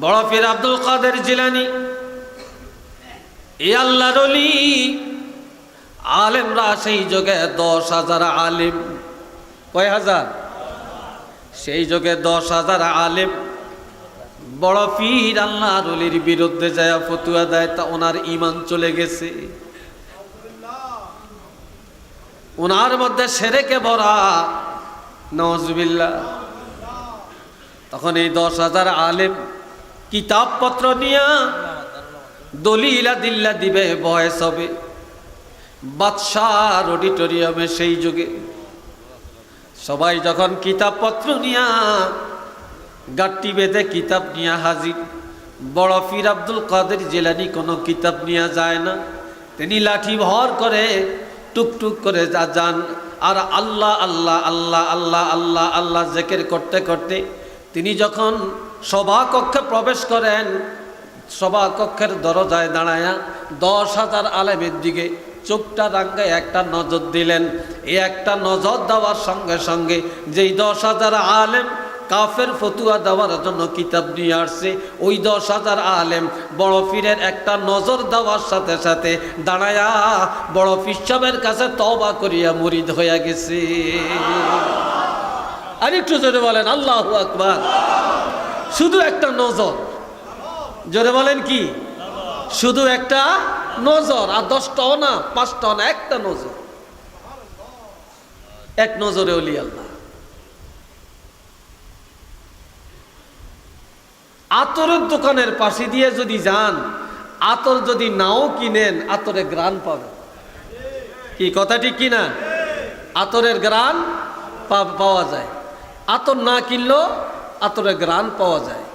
বড় ফির আব্দুল কাদের জিলানি। এ আল্লাহর আলেমরা সেই যুগে দশ হাজার আলিম। কয় হাজার? সেই যুগে দশ হাজার আলেম। বড় পীর আল্লাহর অলির বিরুদ্ধে যায় ফতুয়া দেয়, তা ওনার ইমান চলে গেছে। ওনার মধ্যে সেরেকে ভরা। নজবিল্লা তখন এই দশ হাজার আলেম কিতাবপত্র নিয়ে দলিলা দিল্লা দিবে, বয়স হবে। বাদশার অডিটোরিয়ামে সেই যুগে সবাই যখন কিতাবপত্র নিয়া গাট্টি বেঁধে কিতাব নিয়ে হাজির, বড় ফির আব্দুল কাদের জেলানি কোনো কিতাব নিয়ে যায় না। তিনি লাঠি ভর করে টুকটুক করে যা যান, আর আল্লাহ আল্লাহ আল্লাহ আল্লাহ আল্লাহ আল্লাহ জেকের করতে করতে তিনি যখন সভাকক্ষে প্রবেশ করেন। সভাকক্ষের দরজায় দাঁড়ায়া দশ হাজার আলেমের দিকে চোখটা রাঙ্গায় একটা নজর দিলেন। এই একটা নজর দেওয়ার সঙ্গে সঙ্গে যেই দশ হাজার আলেম কাফের ফতুয়া দেওয়ার জন্য কিতাব নিয়ে আসছে, ওই দশ হাজার আলেম বড় পীরের একটা নজর দেওয়ার সাথে সাথে দাঁড়ায়া বড় পিসাবের কাছে তবা করিয়া মুরিদ হইয়া গেছে। আর একটু জোরে বলেন, আল্লাহ আকবার। শুধু একটা নজর। জোরে বলেন কি? শুধু একটা নজর, আর দশটাও না, পাঁচটাও না, একটা নজর। এক নজরে অলি আল্লাহ। আতরের দোকানের পাশে দিয়ে যদি যান, আতর যদি নাও কিনেন, আতরে গ্রান পাবে কি কথাটি কিনা? আতরের গ্রান পাওয়া যায়। আতর না কিনলেও আতরের গ্রান পাওয়া যায়।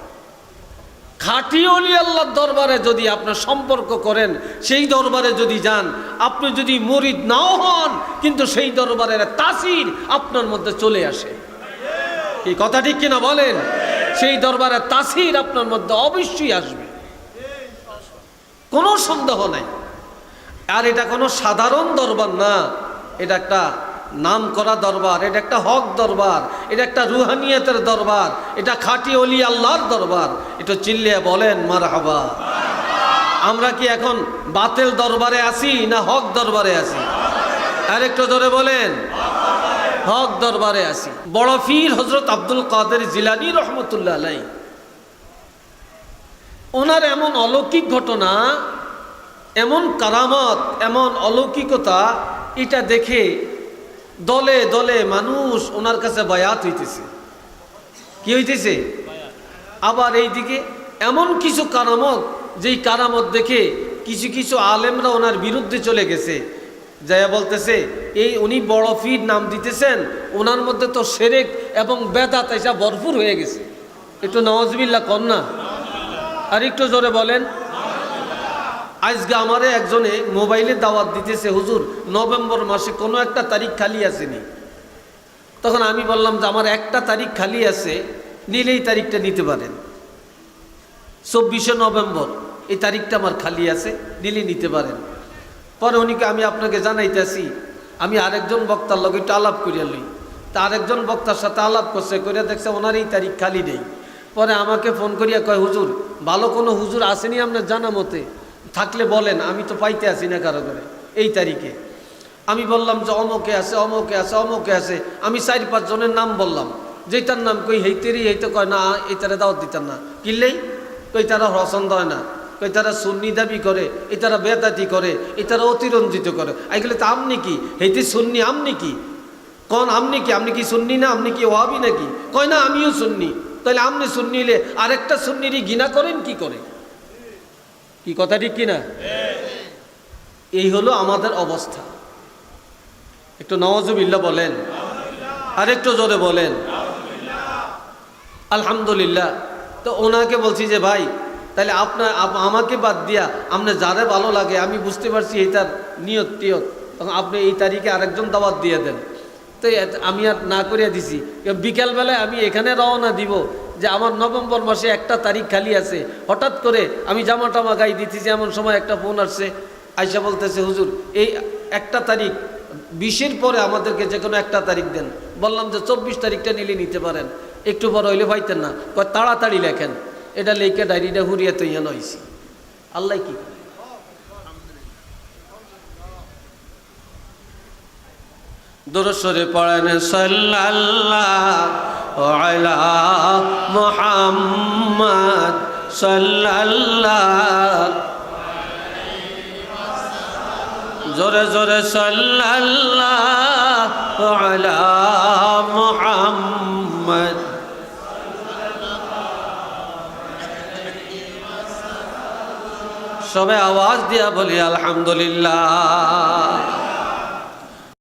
খাটি অলি আল্লাহর দরবারে যদি আপনার সম্পর্ক করেন, সেই দরবারে যদি যান, আপনি যদি মরিদ নাও হন, কিন্তু সেই দরবারের তাসির আপনার মধ্যে চলে আসে। এই কথা ঠিক কিনা বলেন? সেই দরবারে তাসির আপনার মধ্যে অবশ্যই আসবে। কোনো সন্দেহ নাই। আর এটা কোনো সাধারণ দরবার না, এটা একটা নাম করা দরবার, এটা একটা হক দরবার, এটা একটা রুহানিয়তের দরবার, এটা খাঁটি অলি আল্লাহর দরবার। এটা চিল্লিয়ে বলেন মার হাবা আমরা কি এখন বাতেল দরবারে আছি না হক দরবারে আছি? আর একটু ধরে বলেন, হক দরবারে আছি। বড় ফির হজরত আব্দুল কাদের জিলানি রহমতুল্লাহ আলাই ওনার এমন অলৌকিক ঘটনা, এমন কারামত, এমন অলৌকিকতা, এটা দেখে দলে দলে মানুষ ওনার কাছে বায়াত হইতেছে। কি হইতেছে? আবার এইদিকে এমন কিছু কারামত, যেই কারামত দেখে কিছু কিছু আলেমরা ওনার বিরুদ্ধে চলে গেছে। যাইয়া বলতেছে, এই উনি বড় ফির নাম দিতেছেন, ওনার মধ্যে তো সেরেক এবং বেদাত এসা ভরপুর হয়ে গেছে। একটু নওয়াজবিল্লা কন্যা আর একটু জোরে বলেন। আজকে আমারে একজনে মোবাইলে দাওয়াত দিতেছে, হুজুর, নভেম্বর মাসে কোনো একটা তারিখ খালি আসেনি তখন আমি বললাম যে, আমার একটা তারিখ খালি আছে, নিলেই তারিখটা নিতে পারেন। চব্বিশে নভেম্বর, এই তারিখটা আমার খালি আছে নিলে নিতে পারেন। পরে উনিকে আমি আপনাকে জানাইতেছি, আমি আরেকজন বক্তার লগে একটু আলাপ করিয়া লই। তা আরেকজন বক্তার সাথে আলাপ করছে করিয়া দেখছে ওনার এই তারিখ খালি নেই। পরে আমাকে ফোন করিয়া কয়, হুজুর, ভালো কোনো হুজুর আসেনি আপনার জানা মতে? থাকলে বলেন, আমি তো পাইতে আসি না কারও করে এই তারিখে। আমি বললাম যে অমকে আছে অমকে আছে অমকে আছে। আমি চারি পাঁচজনের নাম বললাম। যেটার নাম কই হেইতেরই হেইতে কয়, না এই তারা দাওয়াত দিতাম না। কিনলেই কই, তারা পছন্দ হয় না। কই, তারা সুন্নি দাবি করে, এ তারা বেদাতি করে, এ তারা অতিরঞ্জিত করে। আইগুলো তো আমনি কি? হেইতে সুন্নি, আমনি কি? কন, আমনি কি? আপনি কি সুন্নি না? আপনি কি ওয়াবি নাকি? কয়, না, আমিও সুন্নি। তাহলে আপনি সুন্নিলে আরেকটা সুন্নিরই ঘৃণা করেন কি করে? কি কথা ঠিক কিনা? এই হলো আমাদের অবস্থা। একটু নওয়াজুবিল্লা বলেন। আর একটু জোরে বলেন। আলহামদুলিল্লাহ। তো ওনাকে বলছি যে, ভাই, তাহলে আপনার আমাকে বাদ দিয়া আপনার যারে ভালো লাগে, আমি বুঝতে পারছি এইটার নিয়ত টিয়ত। তখন আপনি এই তারিখে আরেকজন দাওয়াত দিয়ে দেন। তো আমি আর না করিয়া দিছি। বিকালবেলায় আমি এখানে রওনা দিব। যে আমার নভেম্বর মাসে একটা তারিখ খালি আছে, হঠাৎ করে আমি জামা টামা গাই দিতেছি, এমন সময় একটা ফোন আসছে, আইসা বলতেছে, হুজুর, এই একটা তারিখ, বিশের পরে আমাদেরকে যে কোনো একটা তারিখ দেন। বললাম যে, চব্বিশ তারিখটা নিলে নিতে পারেন। একটু বড় হইলে পাইতেন না তাড়াতাড়ি লেখেন। এটা লেখা ডায়েরিটা হুরিয়ে তো ইয়ান হয়েছি আল্লাহ কি? দরসরে পড়েন সাল্লাল্লাহু। মুহাম্মদ জোরে জোরে মুহাম্মদ সবে আওয়াজ দিয়া বলি আলহামদুলিল্লাহ।